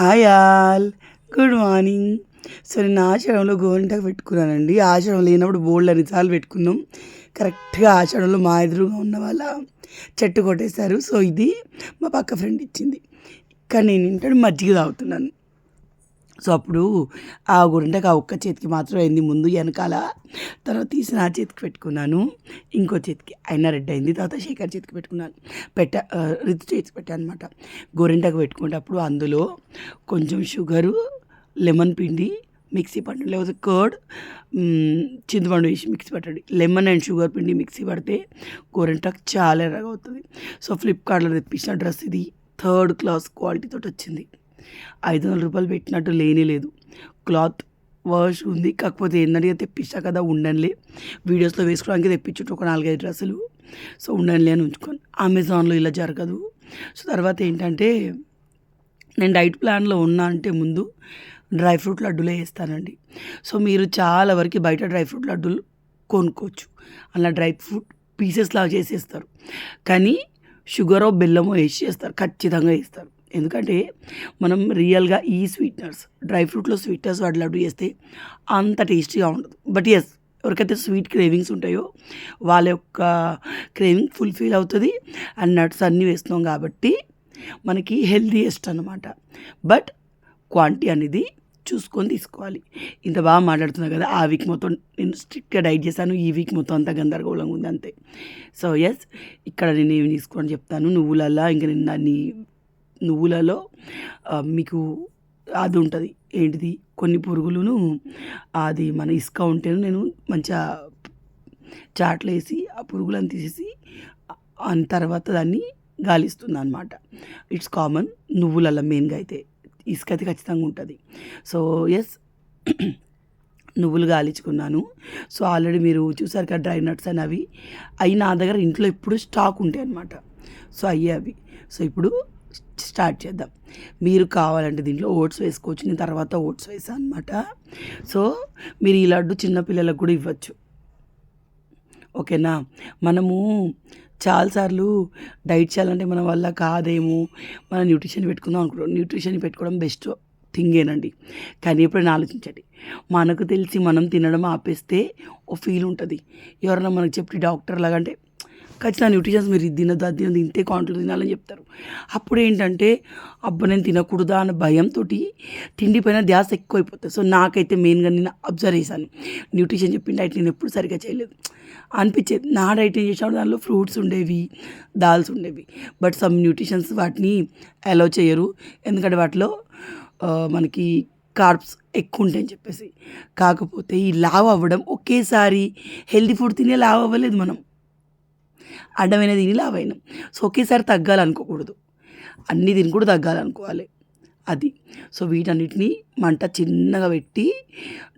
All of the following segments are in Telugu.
Hi all. Good morning so నేను ఆషాఢంలో గోరింటాకు పెట్టుకున్నానండి. ఆషాఢం లేనప్పుడు బోల్డ్ అని చాలు పెట్టుకున్నాం. కరెక్ట్గా ఆషాఢంలో మా ఎదురుగా ఉన్న వాళ్ళ చెట్టు కొట్టేశారు. సో ఇది మా పక్క ఫ్రెండ్ ఇచ్చింది. ఇక్కడ నేను ఇంటాడు మజ్జిగ తాగుతున్నాను. సో అప్పుడు ఆ గుండెకి ఆ ఒక్క చేతికి మాత్రం అయింది. ముందు వెనకాల తర్వాత తీసి నా చేతికి పెట్టుకున్నాను. ఇంకో చేతికి అయినా రెడ్ అయింది. తర్వాత శేఖర్ చేతికి పెట్టుకున్నాను. పెట్ట ఆ, రితు చేతికి పెట్టాను అనమాట గోరింటకు పెట్టుకునేటప్పుడు అందులో కొంచెం షుగరు లెమన్ పిండి మిక్సీ పట్టండి లేకపోతే కర్డ్ చింతపండు వేసి మిక్సీ పట్టండి. లెమన్ అండ్ షుగర్ పిండి మిక్సీ పడితే గోరింటాకు చాలా ఎర్రగా అవుతుంది. సో ఫ్లిప్కార్ట్లో తెప్పించిన డ్రెస్ ఇది. థర్డ్ క్లాస్ క్వాలిటీతో వచ్చింది. ఐదు వందల రూపాయలు పెట్టినట్టు లేనే లేదు. క్లాత్ వాష్ ఉంది. కాకపోతే ఏంటంటే తెప్పించా కదా ఉండనులే వీడియోస్లో వేసుకోవడానికి తెప్పించుంటే ఒక నాలుగైదు డ్రెస్సులు. సో ఉండనులే అని ఉంచుకొని అమెజాన్లో ఇలా జరగదు. సో తర్వాత ఏంటంటే నేను డైట్ ప్లాన్లో ఉన్నా అంటే ముందు డ్రై ఫ్రూట్ లడ్డూలే వేస్తానండి. సో మీరు చాలా వరకు బయట డ్రై ఫ్రూట్ లడ్డూలు కొనుక్కోవచ్చు. అలా డ్రై ఫ్రూట్ పీసెస్ లాగా చేసేస్తారు. కానీ షుగరో బెల్లమో వేసి చేస్తారు. ఖచ్చితంగా వేస్తారు. ఎందుకంటే మనం రియల్గా ఈ స్వీట్నర్స్ డ్రై ఫ్రూట్లో స్వీట్నర్స్ వాటి లడ్డు చేస్తే అంత టేస్టీగా ఉండదు. బట్ ఎస్ ఎవరికైతే స్వీట్ క్రేవింగ్స్ ఉంటాయో వాళ్ళ యొక్క క్రేవింగ్ ఫుల్ఫిల్ అవుతుంది అండ్ నట్స్ అన్నీ వేస్తున్నాం కాబట్టి మనకి హెల్దీయెస్ట్ అనమాట బట్ క్వాంటిటీ అనేది చూసుకొని తీసుకోవాలి. ఇంత బాగా మాట్లాడుతున్నా కదా ఆ వీక్ మొత్తం నేను స్ట్రిక్ట్గా డైట్ చేశాను ఈ వీక్ మొత్తం అంతా గందరగోళంగా ఉంది అంతే. సో ఎస్ ఇక్కడ నేను ఏమి తీసుకోని చెప్తాను. నువ్వులల్లా ఇంకా నేను దాన్ని నువ్వులలో మీకు అది ఉంటుంది. ఏంటిది? కొన్ని పురుగులను అది మన ఇసుక ఉంటేనే నేను మంచిగా చాట్లు వేసి ఆ పురుగులను తీసేసి ఆ తర్వాత దాన్ని గాలిస్తుంది అనమాట ఇట్స్ కామన్ నువ్వులలో మెయిన్గా అయితే ఇసుక అయితే ఖచ్చితంగా ఉంటుంది. సో ఎస్ నువ్వులు గాలించుకున్నాను. సో ఆల్రెడీ మీరు చూసారు కదా డ్రై నట్స్ అని అవి అవి నా దగ్గర ఇంట్లో ఎప్పుడు స్టాక్ ఉంటాయి అనమాట సో అయ్యే అవి. సో ఇప్పుడు స్టార్ట్ చేద్దాం. మీరు కావాలంటే దీంట్లో ఓట్స్ వేసుకోవచ్చు. నేను తర్వాత ఓట్స్ వేసాను అనమాట సో మీరు ఈ లడ్డు చిన్నపిల్లలకు కూడా ఇవ్వచ్చు. ఓకేనా? మనము చాలాసార్లు డైట్ చేయాలంటే మన వల్ల కాదేమో మనం న్యూట్రిషన్ పెట్టుకుందాం అనుకుంటాం. న్యూట్రిషన్ పెట్టుకోవడం బెస్ట్ థింగేనండి కానీ ఎప్పుడైనా ఆలోచించండి. మనకు తెలిసి మనం తినడం ఆపేస్తే ఓ ఫీల్ ఉంటుంది. ఎవరైనా మనకు చెప్పి డాక్టర్ లాగా అంటే ఖచ్చితంగా న్యూట్రిషన్స్ మీరు ఇది తినదు అది తినదు ఇంతే క్వాంటిటీ తినాలని చెప్తారు. అప్పుడు ఏంటంటే అబ్బా నేను తినకూడదా అన్న భయంతో తిండి పైన ధ్యాస ఎక్కువైపోతుంది. సో నాకైతే మెయిన్గా నేను అబ్జర్వ్ చేశాను. న్యూట్రిషన్ చెప్పిన డైట్ నేను ఎప్పుడు సరిగ్గా చేయలేదు. అనిపించేది నా డైట్ ఏం చేసినప్పుడు దానిలో ఫ్రూట్స్ ఉండేవి దాల్స్ ఉండేవి. బట్ సమ్ న్యూట్రిషన్స్ వాటిని అలౌ చేయరు. ఎందుకంటే వాటిలో మనకి కార్బ్స్ ఎక్కువ ఉంటాయని చెప్పేసి. కాకపోతే ఈ లావ్ అవ్వడం ఒకేసారి హెల్తీ ఫుడ్ తినే లావ్ అవ్వలేదు మనం. అడ్డమైన తిని లావ్ సో ఒకేసారి తగ్గాలనుకోకూడదు. అన్నీ తిని కూడా తగ్గాలనుకోవాలి. అది. సో వీటన్నిటిని మంట చిన్నగా పెట్టి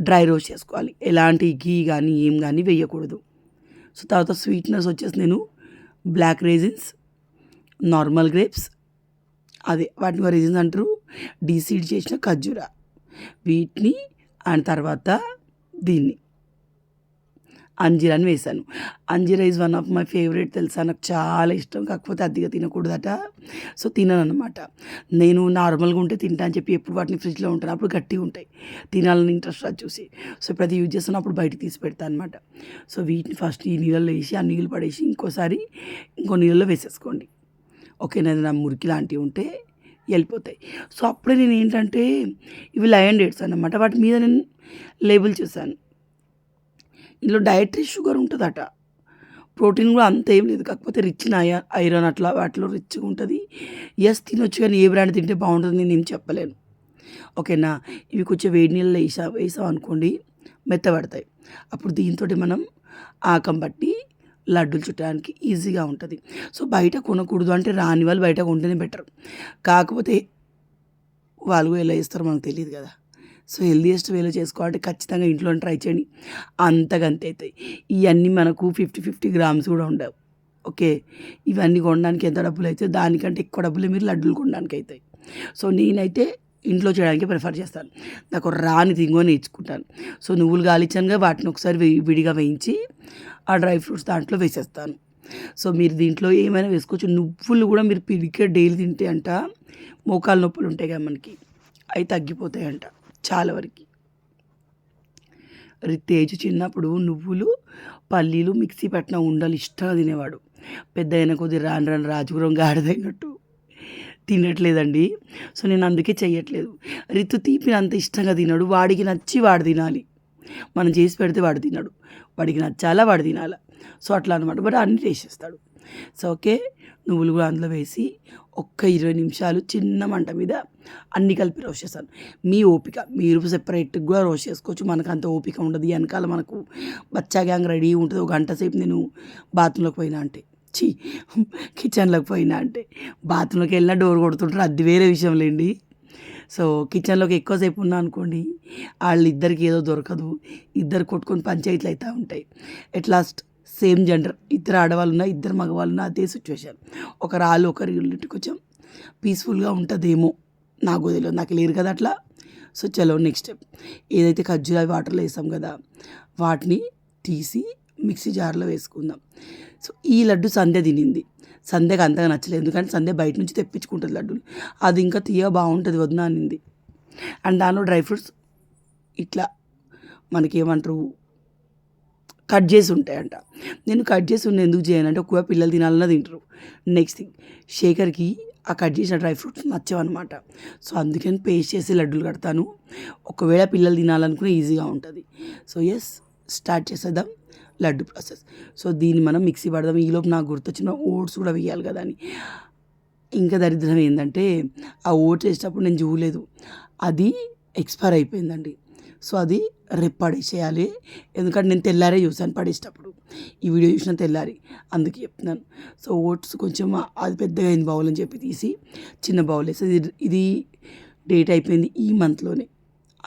డ్రై రోస్ట్ చేసుకోవాలి. ఎలాంటి గీ కానీ ఏం కానీ వేయకూడదు. సో తర్వాత స్వీట్నెస్ వచ్చేసి నేను బ్లాక్ రేజిన్స్ నార్మల్ గ్రేప్స్ అదే వాటిని రీజన్స్ అంటారు. డీసీడ్ చేసిన ఖర్జూర. వీటిని అండ్ తర్వాత దీన్ని. అంజీరాని వేశాను. అంజీరా is one of my favourite తెలుసా? నాకు చాలా ఇష్టం. కాకపోతే అద్దెగా తినకూడదట. సో తినను అనమాట నేను నార్మల్గా ఉంటే తింటా అని చెప్పి ఎప్పుడు వాటిని ఫ్రిడ్జ్లో ఉంటాను. అప్పుడు గట్టిగా ఉంటాయి. తినాలని ఇంట్రెస్ట్ అది చూసి. సో ఇప్పుడు అది యూజ్ చేస్తున్నప్పుడు బయటికి తీసి పెడతాను అనమాట సో వీటిని ఫస్ట్ ఈ నీళ్ళలో వేసి ఆ నీళ్ళు పడేసి ఇంకోసారి ఇంకో నీళ్ళలో వేసేసుకోండి. ఓకేనా? నా మురికి లాంటివి ఉంటే వెళ్ళిపోతాయి. సో అప్పుడే నేను ఏంటంటే ఇవి లయన్ డేట్స్ అనమాట వాటి మీద నేను లేబుల్ చేశాను. ఇందులో డైటరీ షుగర్ ఉంటుందట. ప్రోటీన్ కూడా అంత ఏం లేదు. కాకపోతే రిచ్ ఐరన్ అట్లా వాటిలో రిచ్గా ఉంటుంది. ఎస్ తినొచ్చు కానీ ఏ బ్రాండ్ తింటే బాగుంటుంది నేను ఏం చెప్పలేను. ఓకేనా? ఇవి కొంచెం వేడి నీళ్ళలో వేసా వేసాం అనుకోండి మెత్తబడతాయి. అప్పుడు దీంతో మనం ఆకం పట్టి లడ్డూలు చుట్టడానికి ఈజీగా ఉంటుంది. సో బయట కొనకూడదు అంటే రాని వాళ్ళు బయట కొంటేనే బెటర్. కాకపోతే వాళ్ళు ఎలా ఇస్తారో మనకు తెలియదు కదా. సో హెల్దీయెస్ట్ వేలో చేసుకోవాలంటే ఖచ్చితంగా ఇంట్లో ట్రై చేయండి. అంతకంతే అవుతాయి. ఇవన్నీ మనకు ఫిఫ్టీ ఫిఫ్టీ గ్రామ్స్ కూడా ఉండవు. ఓకే? ఇవన్నీ కొనడానికి ఎంత డబ్బులు అయితే దానికంటే ఎక్కువ డబ్బులు మీరు లడ్డూలు కొనడానికి అవుతాయి. సో నేనైతే ఇంట్లో చేయడానికి ప్రిఫర్ చేస్తాను. నాకు రాని తింగో నేర్చుకుంటాను. సో నువ్వులు గాలిచ్చనుగా వాటిని ఒకసారి విడిగా వేయించి ఆ డ్రై ఫ్రూట్స్ దాంట్లో వేసేస్తాను. సో మీరు దీంట్లో ఏమైనా వేసుకోవచ్చు. నువ్వులు కూడా మీరు పిడికే డైలీ తింటే అంట మోకాలు నొప్పులు ఉంటాయి కదా మనకి అవి తగ్గిపోతాయంట. చాలా వరకు. రి- తేజు చిన్నప్పుడు నువ్వులు పల్లీలు మిక్సీ పట్టిన ఉండలు ఇష్టంగా తినేవాడు. పెద్ద అయిన కొద్ది రాను రాను రాజగురం గాడిదైనట్టు. తినట్లేదండి. సో నేను అందుకే చెయ్యట్లేదు. రితు తీపిని అంత ఇష్టంగా తినడు. వాడికి నచ్చి వాడు తినాలి. మనం చేసి పెడితే వాడు తినడు. వాడికి నచ్చాలా వాడు తినాలా? సో అట్లా అనమాట బట్ అన్ని వేసేస్తాడు సో ఓకే నువ్వులు కూడా అందులో వేసి ఒక్క ఇరవై నిమిషాలు చిన్న మంట మీద అన్ని కలిపి రోస్ట్ చేస్తాను. మీ ఓపిక మీరు సెపరేట్గా కూడా రోస్ట్ చేసుకోవచ్చు. మనకు అంత ఓపిక ఉండదు. వెనకాల మనకు బచ్చా గ్యాంగ్ రెడీ ఉంటుంది. ఒక గంట సేపు నేను బాత్రూంలోకి పోయినా అంటే. చీ కిచెన్లోకి పోయినా అంటే. బాత్రూంలోకి వెళ్ళినా డోర్ కొడుతుంటారు. అది వేరే విషయం లేండి. సో కిచెన్లోకి ఎక్కువసేపు ఉన్నా అనుకోండి వాళ్ళిద్దరికి ఏదో దొరకదు. ఇద్దరు కొట్టుకొని పంచాయతీలు అవుతూ ఉంటాయి. At last same gender. ఇద్దరు ఆడవాళ్ళు ఉన్నా ఇద్దరు మగవాళ్ళు ఉన్నా అదే సిచ్యువేషన్ ఒకరు వాళ్ళు ఒకరి ఇల్లుకి కొంచెం పీస్ఫుల్గా ఉంటుందేమో. నాకు తెలియదు. నాకు లేరు కదా అట్లా. సో చలో నెక్స్ట్ స్టెప్ ఏదైతే ఖర్జూరావి వాటర్లో వేసాం కదా వాటిని తీసి మిక్సీ జార్లో వేసుకుందాం. సో ఈ లడ్డు సంధ్య తినింది. సంధ్యకు అంతగా నచ్చలేదు. ఎందుకంటే సంధ్య బయట నుంచి తెప్పించుకుంటుంది లడ్డూలు అది ఇంకా తీయ బాగుంటుంది వదిన అనింది. అండ్ దానిలో డ్రై ఫ్రూట్స్ ఇట్లా మనకేమంటారు? కట్ చేసి ఉంటాయంట. నేను కట్ చేసి ఉన్న ఎందుకు చేయనంటే ఒకవేళ పిల్లలు తినాలన్నా తింటారు. నెక్స్ట్ థింగ్ శేఖర్కి ఆ కట్ చేసిన డ్రై ఫ్రూట్స్ నచ్చవన్నమాట. సో అందుకని పేస్ట్ చేసి లడ్డూలు కడతాను. ఒకవేళ పిల్లలు తినాలనుకునే ఈజీగా ఉంటుంది. సో ఎస్ స్టార్ట్ చేసేద్దాం. లడ్డు ప్రాసెస్. సో దీన్ని మనం మిక్సీ పడదాం. ఈలోపు నాకు గుర్తొచ్చిన ఓట్స్ కూడా వేయాలి కదా అని. ఇంకా దరిద్రం ఏంటంటే ఆ ఓట్స్ వేసేటప్పుడు నేను చూడలేదు. అది ఎక్స్పైర్ అయిపోయిందండి. సో అది రేపు పడేసేయాలి. ఎందుకంటే నేను తెల్లారే చూసాను పడేసేటప్పుడు. ఈ వీడియో చూసిన తెల్లారి. అందుకే చెప్తున్నాను. సో ఓట్స్ కొంచెం అది పెద్దగా అయింది బౌల్ అని చెప్పి తీసి చిన్న బౌల్ వేసి ఇది డేట్ అయిపోయింది ఈ మంత్లోనే.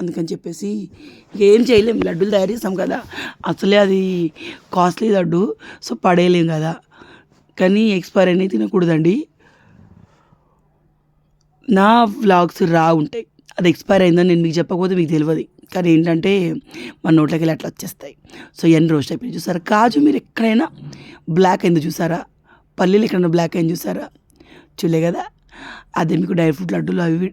అందుకని చెప్పేసి ఏం చేయలేం. లడ్డూలు తయారు చేస్తాం కదా. అసలే అది కాస్ట్లీ లడ్డు. సో పడేయలేం కదా. కానీ ఎక్స్పైర్ అయినవి తినకూడదండి. నా వ్లాగ్స్ రా ఉంటాయి అది ఎక్స్పైర్ అయిందని నేను మీకు చెప్పకపోతే మీకు తెలియదు కానీ ఏంటంటే మన నోట్లోకి వెళ్ళి అట్లా వచ్చేస్తాయి. సో ఎన్ని రోస్ట్ అయిపోయి చూసారా? కాజు మీరు ఎక్కడైనా బ్లాక్ అయింది చూసారా? పల్లీలు ఎక్కడైనా బ్లాక్ అయింది చూసారా? చూలే కదా? అదే మీకు డ్రై ఫ్రూట్ లడ్డూలు అవి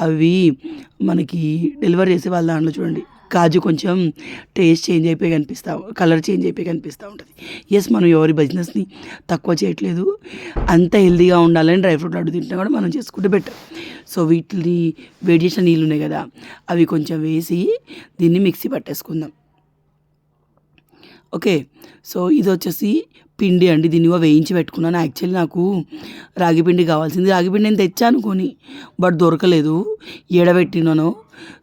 అవి మనకి డెలివరీ చేసే వాళ్ళ దాంట్లో చూడండి. కాజు కొంచెం టేస్ట్ చేంజ్ అయిపోయి కనిపిస్తూ కలర్ చేంజ్ అయిపోయి కనిపిస్తూ ఉంటుంది. ఎస్ మనం ఎవరి బిజినెస్ని తక్కువ చేయట్లేదు. అంత హెల్దీగా ఉండాలని డ్రై ఫ్రూట్ లడ్డు తింటున్నా కూడా మనం చేసుకుంటే బెటర్ సో వీటిని వేడి చేసిన నీళ్ళు ఉన్నాయి కదా అవి కొంచెం వేసి దీన్ని మిక్సీ పట్టేసుకుందాం. ఓకే సో ఇది వచ్చేసి పిండి అండి. దీన్ని వేయించి పెట్టుకున్నాను. యాక్చువల్లీ నాకు రాగి పిండి కావాల్సింది. రాగి పిండి నేను తెచ్చాను కొని బట్ దొరకలేదు. ఎడబెట్టినాను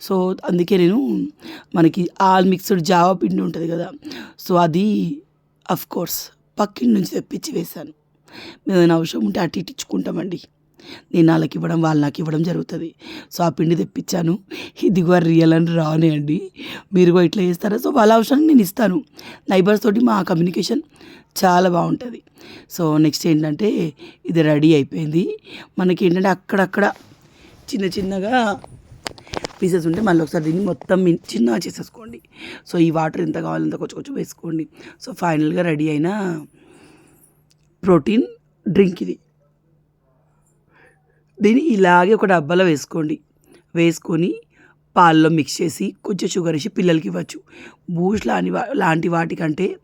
సో అందుకే నేను మనకి ఆల్ మిక్స్డ్ జావా పిండి ఉంటుంది కదా సో అది అఫ్ కోర్స్ పక్కింటి నుంచి తెప్పించి వేశాను. మేము ఏదైనా అవసరం ఉంటే అటు ఇటు ఇచ్చుకుంటామండి. నేను వాళ్ళకి ఇవ్వడం వాళ్ళు నాకు ఇవ్వడం జరుగుతుంది. సో ఆ పిండి తెప్పించాను. ఇదిగో రియల్ అని రానే అండి. మీరు కూడా ఇట్లా చేస్తారా? సో వాళ్ళ అవసరాన్ని నేను ఇస్తాను. నైబర్స్ తోటి మా కమ్యూనికేషన్ చాలా బాగుంటుంది. సో నెక్స్ట్ ఏంటంటే ఇది రెడీ అయిపోయింది. మనకి ఏంటంటే అక్కడక్కడ చిన్న చిన్నగా పీసెస్ ఉంటే మళ్ళీ ఒకసారి దీన్ని మొత్తం మిన్- చిన్నగా చేసేసుకోండి. సో ఈ వాటర్ ఎంత కావాలంత కొంచెం కొంచెం వేసుకోండి. సో ఫైనల్గా రెడీ అయిన ప్రోటీన్ డ్రింక్ ఇది. దీన్ని ఇలాగే ఒక డబ్బాలో వేసుకోండి. వేసుకొని పాల్లో మిక్స్ చేసి కొంచెం షుగర్ వేసి పిల్లలకి ఇవ్వచ్చు. బూస్ట్ లాంటి వా లాంటి వాటికంటే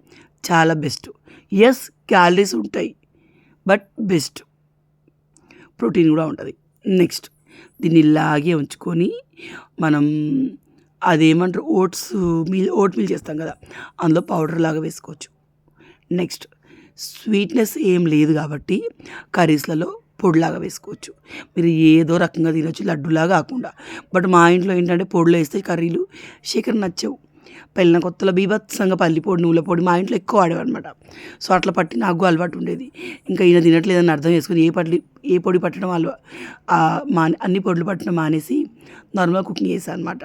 చాలా బెస్ట్ ఎస్ క్యాలరీస్ ఉంటాయి బట్ బెస్ట్ ప్రోటీన్ కూడా ఉంటుంది. నెక్స్ట్ దీన్ని ఇలాగే ఉంచుకొని మనం అదేమంటారు ఓట్స్ మీల్ ఓట్ మీల్ చేస్తాం కదా అందులో పౌడర్ లాగా వేసుకోవచ్చు. నెక్స్ట్ స్వీట్నెస్ ఏం లేదు కాబట్టి కర్రీస్లలో పొడిలాగా వేసుకోవచ్చు. మీరు ఏదో రకంగా తినొచ్చు లడ్డులాగా కాకుండా. బట్ మా ఇంట్లో ఏంటంటే పొడిలో వేస్తే కర్రీలు శేఖర్ నచ్చవు. పెళ్ళిన కొత్తలో బీభత్సంగా పల్లి పొడి నువ్వుల పొడి మా ఇంట్లో ఎక్కువ వాడేవన్నమాట సో అట్లా పట్టి నాకు అలవాటు ఉండేది. ఇంకా ఈయన తినట్లేదని అర్థం చేసుకుని ఏ పట్టి ఏ పొడి పట్టడం అలవా మా అన్ని పొడులు పట్టడం మానేసి నార్మల్ కుకింగ్ చేశాను అనమాట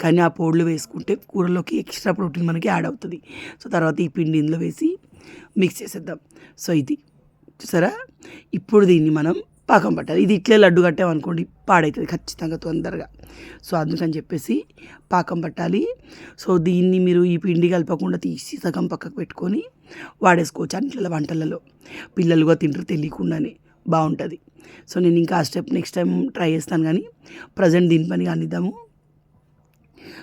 కానీ ఆ పొడులు వేసుకుంటే కూరలోకి ఎక్స్ట్రా ప్రోటీన్ మనకి యాడ్ అవుతుంది. సో తర్వాత ఈ పిండి ఇందులో వేసి మిక్స్ చేసేద్దాం. సో ఇది. చూసారా? ఇప్పుడు దీన్ని మనం పాకం పట్టాలి ఇది ఇట్లే లడ్డు కట్టామనుకోండి పాడవుతుంది ఖచ్చితంగా తొందరగా. సో అందుకని చెప్పేసి పాకం పట్టాలి. సో దీన్ని మీరు ఈ పిండి కలపకుండా తీసి సగం పక్కకు పెట్టుకొని వాడేసుకోవచ్చు అన్నిట్ల వంటలలో. పిల్లలుగా తింటారు తెలియకుండానే బాగుంటుంది. సో నేను ఇంకా ఆ స్టెప్ నెక్స్ట్ టైం ట్రై చేస్తాను కానీ ప్రజెంట్ దీని పని కానిద్దాము.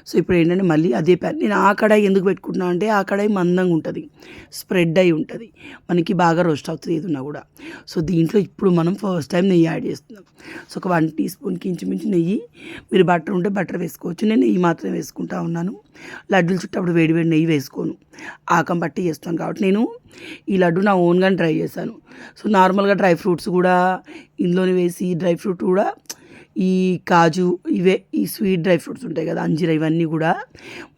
సో ఇప్పుడు ఏంటంటే మళ్ళీ అదే ప్యాన్ నేను ఆ కడాయి ఎందుకు పెట్టుకుంటున్నా అంటే ఆ కడాయి మందంగా ఉంటుంది. స్ప్రెడ్ అయి ఉంటుంది. మనకి బాగా రోస్ట్ అవుతుంది ఏదన్నా కూడా. సో దీంట్లో ఇప్పుడు మనం ఫస్ట్ టైం నెయ్యి యాడ్ చేస్తున్నాం. సో ఒక వన్ టీ స్పూన్కి ఇంచుమించు నెయ్యి. మీరు బటర్ ఉంటే బటర్ వేసుకోవచ్చు. నేను నెయ్యి మాత్రమే వేసుకుంటా ఉన్నాను. లడ్డూలు చుట్టప్పుడు వేడి వేడి నెయ్యి వేసుకోను. ఆకం పట్టి చేస్తాను కాబట్టి నేను ఈ లడ్డు నా ఓన్గా ట్రై చేశాను. సో నార్మల్గా డ్రై ఫ్రూట్స్ కూడా ఇందులోనే వేసి డ్రై ఫ్రూట్ కూడా ఈ కాజు ఇవే ఈ స్వీట్ డ్రై ఫ్రూట్స్ ఉంటాయి కదా అంజీర ఇవన్నీ కూడా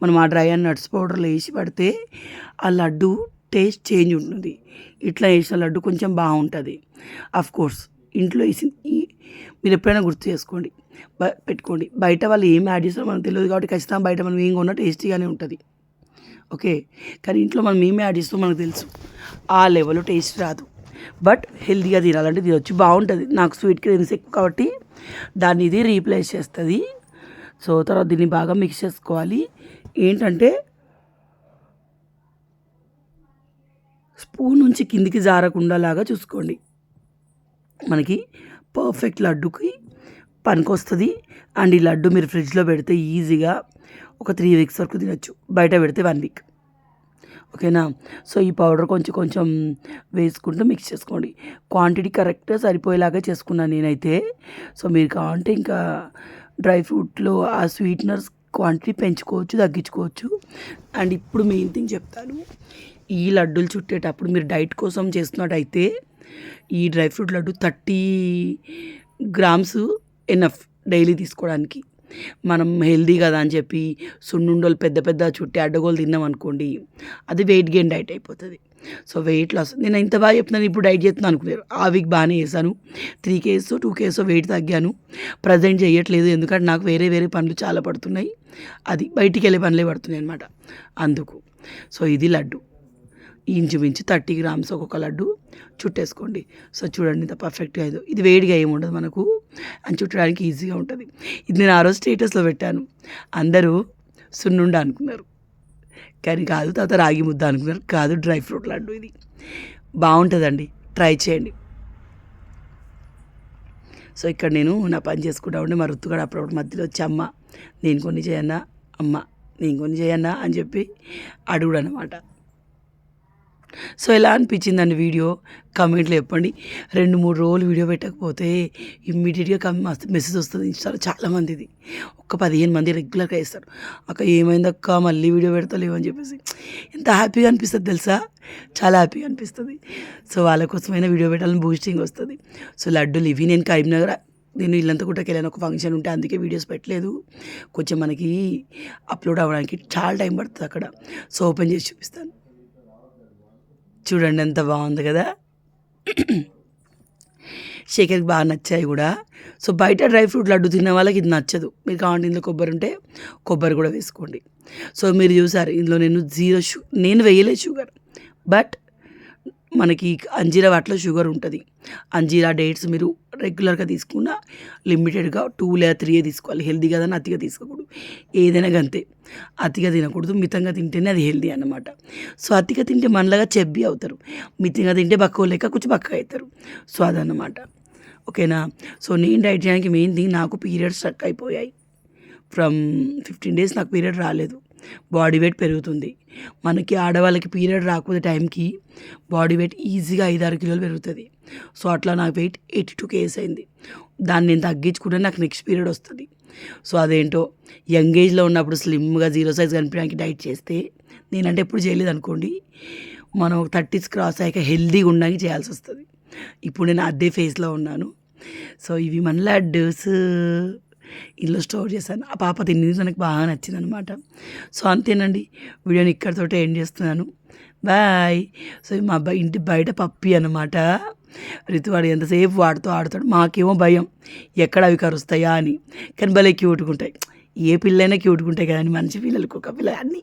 మనం ఆ డ్రై అండ్ నట్స్ పౌడర్లో వేసి పడితే ఆ లడ్డు టేస్ట్ చేంజ్ ఉంటుంది. ఇట్లా వేసిన లడ్డు కొంచెం బాగుంటుంది. అఫ్ కోర్స్ ఇంట్లో వేసి మీరు ఎప్పుడైనా గుర్తు చేసుకోండి. బ పెట్టుకోండి. బయట వాళ్ళు ఏం యాడ్ చేస్తారో మనకు తెలియదు కాబట్టి ఖచ్చితంగా బయట మనం ఏం కొన్నా టేస్టీగానే ఉంటుంది. ఓకే? కానీ ఇంట్లో మనం ఏమి యాడ్ చేస్తామో మనకు తెలుసు. ఆ లెవెల్లో టేస్ట్ రాదు. బట్ హెల్దీగా తినాలంటే తినొచ్చు. బాగుంటుంది. నాకు స్వీట్ క్రీమ్స్ ఎక్కువ కాబట్టి దాన్ని ఇది రీప్లేస్ చేస్తుంది. సో తర్వాత దీన్ని బాగా మిక్స్ చేసుకోవాలి. ఏంటంటే స్పూన్ నుంచి కిందికి జారకుండా లాగా చూసుకోండి. మనకి పర్ఫెక్ట్ లడ్డుకి పనికొస్తుంది అండ్ ఈ లడ్డు మీరు ఫ్రిడ్జ్లో పెడితే ఈజీగా ఒక త్రీ వీక్స్ వరకు తినొచ్చు. బయట పెడితే వన్ వీక్. ఓకేనా? సో ఈ పౌడర్ కొంచెం కొంచెం వేసుకుంటూ మిక్స్ చేసుకోండి. క్వాంటిటీ కరెక్ట్గా సరిపోయేలాగా చేసుకున్నాను నేనైతే. సో మీరు కావాలంటే ఇంకా డ్రై ఫ్రూట్లో ఆ స్వీట్నర్స్ క్వాంటిటీ పెంచుకోవచ్చు తగ్గించుకోవచ్చు. అండ్ ఇప్పుడు మెయిన్ థింగ్ చెప్తాను. ఈ లడ్డూలు చుట్టేటప్పుడు మీరు డైట్ కోసం చేస్తున్నట్టయితే ఈ dry fruit laddu thirty grams enough daily తీసుకోవడానికి. మనం హెల్దీ కదా అని చెప్పి సున్నుండలు పెద్ద పెద్ద చుట్టి అడ్డగోలు తిన్నాం అనుకోండి అది వెయిట్ గెయిన్ డైట్ అయిపోతుంది. సో వెయిట్ లాస్ నేను ఇంత బాగా చెప్తున్నాను ఇప్పుడు డైట్ చేస్తున్నాను అనుకున్నారు. ఆ వీక్ బాగానే చేశాను. Three kgs two kgs weight తగ్గాను. Present చేయట్లేదు ఎందుకంటే నాకు వేరే వేరే పనులు చాలా పడుతున్నాయి. అది బయటికి వెళ్ళే పనులే పడుతున్నాయి అనమాట అందుకు. సో ఇది లడ్డు. ఇంచుమించు థర్టీ గ్రామ్స్ ఒక్కొక్క లడ్డు చుట్టేసుకోండి. సో చూడండి ఇంత పర్ఫెక్ట్గా అయిందో. ఇది వేడిగా ఏమి ఉండదు మనకు. అని చుట్టడానికి ఈజీగా ఉంటుంది. ఇది నేను ఆ రోజు స్టేటస్లో పెట్టాను. అందరూ సున్నుండ అనుకున్నారు. కానీ కాదు తర్వాత రాగి ముద్ద అనుకున్నారు. కాదు డ్రై ఫ్రూట్ లడ్డు ఇది. బాగుంటుందండి. ట్రై చేయండి. సో ఇక్కడ నేను నా పని చేసుకుంటా ఉండి మా రుత్తుగాడు అప్పుడప్పుడు మధ్యలో వచ్చి అమ్మ నేను కొన్ని చేయన్నా అమ్మ నేను కొన్ని చేయన్నా అని చెప్పి అడుగుడు అనమాట సో ఎలా అనిపించిందండి వీడియో? కమెంట్లో చెప్పండి. రెండు మూడు రోజులు వీడియో పెట్టకపోతే ఇమ్మీడియట్గా కమ్ మెసేజ్ వస్తుంది ఇన్స్టాలో చాలామందిది. ఒక పదిహేను మంది రెగ్యులర్గా వేస్తారు అక్క ఏమైంది అక్క? మళ్ళీ వీడియో పెడతలేవు అని చెప్పేసి. ఎంత హ్యాపీగా అనిపిస్తుంది తెలుసా? చాలా హ్యాపీగా అనిపిస్తుంది. సో వాళ్ళ కోసమైనా వీడియో పెట్టాలని బూస్టింగ్ వస్తుంది. సో లడ్డూలు ఇవి నేను కరీంనగర్ నేను ఇల్లంతా కూడా వెళ్ళాను. ఒక ఫంక్షన్ ఉంటే అందుకే వీడియోస్ పెట్టలేదు. కొంచెం మనకి అప్లోడ్ అవ్వడానికి చాలా టైం పడుతుంది అక్కడ. సో ఓపెన్ చేసి చూపిస్తాను. చూడండి ఎంత బాగుంది కదా. శేఖర్కి బాగా నచ్చాయి కూడా. సో బయట డ్రై ఫ్రూట్ లడ్డు తిన్న వాళ్ళకి ఇది నచ్చదు. మీరు కావాలంటే ఇందులో కొబ్బరి ఉంటే కొబ్బరి కూడా వేసుకోండి. సో మీరు చూసారు ఇందులో నేను జీరో షు నేను వేయలేదు షుగర్. బట్ మనకి అంజీరా వాటిలో షుగర్ ఉంటుంది. అంజీరా డేట్స్ మీరు రెగ్యులర్గా తీసుకున్న లిమిటెడ్గా టూ లేదా త్రీ తీసుకోవాలి. హెల్దీ కదా అని అతిగా తీసుకోకూడదు. ఏదైనా అంతే అతిగా తినకూడదు. మితంగా తింటేనే అది హెల్దీ అన్నమాట. సో అతిగా తింటే మనలాగా చెబ్బి అవుతారు. మితంగా తింటే బక్క లేక కొంచెం బక్క అవుతారు. సో అదన్నమాట. ఓకేనా? సో నేను డైట్ చేయడానికి మెయిన్ థింగ్ నాకు పీరియడ్స్ స్ట్రక్ అయిపోయాయి. ఫ్రమ్ ఫిఫ్టీన్ డేస్ నాకు పీరియడ్ రాలేదు. బాడీ వెయిట్ పెరుగుతుంది. మనకి ఆడవాళ్ళకి పీరియడ్ రాకపోతే టైంకి బాడీ వెయిట్ ఈజీగా ఐదారు కిలోలు పెరుగుతుంది. సో అట్లా నాకు వెయిట్ ఎయిటీ టూ కేస్ అయింది. దాన్ని నేను తగ్గించుకుంటే నాకు నెక్స్ట్ పీరియడ్ వస్తుంది. సో అదేంటో యంగ్ ఏజ్లో ఉన్నప్పుడు స్లిమ్గా జీరో సైజ్ కనిపించడానికి డైట్ చేస్తే నేనంటే ఎప్పుడు చేయలేదు అనుకోండి మనం థర్టీస్ క్రాస్ అయ్యాక హెల్దీగా ఉండడానికి చేయాల్సి వస్తుంది. ఇప్పుడు నేను అదే ఫేస్లో ఉన్నాను. సో ఇవి మన లడ్డూస్. ఇల్లు స్టోర్ చేశాను. ఆ పాప తిని నాకు బాగా నచ్చింది అనమాట సో అంతేనండి వీడియోని ఇక్కడితోటే ఎండ్ చేస్తున్నాను. బాయ్. సో మా అబ్బాయి ఇంటి బయట పప్పి అనమాట రితువాడు ఎంతసేపు వాడుతూ ఆడుతాడు. మాకేమో భయం. ఎక్కడ అవి కరుస్తాయా అని. కానీ భలే క్యూట్గా ఉంటాయి. ఏ పిల్లైనా క్యూట్గా ఉంటాయి కదా మంచి పిల్లలకు ఒక పిల్ల అన్నీ.